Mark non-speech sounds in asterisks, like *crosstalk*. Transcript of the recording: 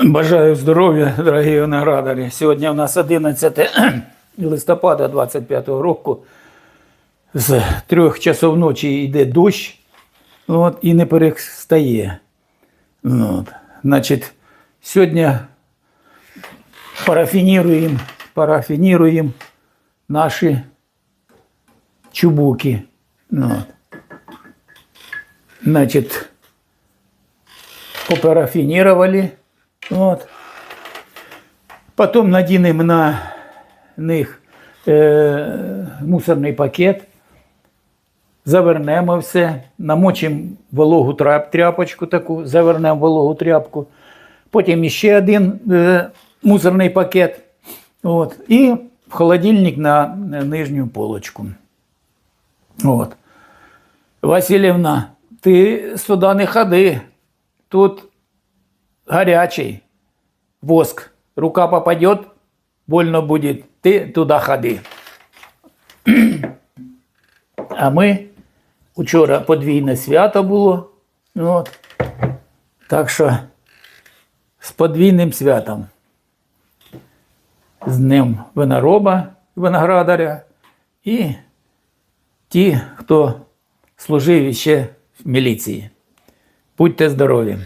Бажаю здоров'я, дорогі виноградарі. Сьогодні у нас 11 *clears throat* листопада 25-го року. З трьох часов ночі йде дощ от, і не перестає. От. Значить, сьогодні парафініруємо, парафініруємо наші чубуки. От. Значить, попарафинировали. Вот. Потом наденем на них е, мусорний пакет, завернемо все, намочимо вологу тряп, тряпочку таку, завернемо вологу тряпку. Потім ще один е, мусорний пакет. От, і в холодильник на нижню полочку. От. Васильівна, ти сюди не ходи. Тут горячий воск. Рука попадет, больно будет. Ты туда ходи. А ми учора подвійне свято було. От. Так що з подвійним святом. З Днем винороба, виноградаря і ті, хто служив іще в міліції. Будьте здорові!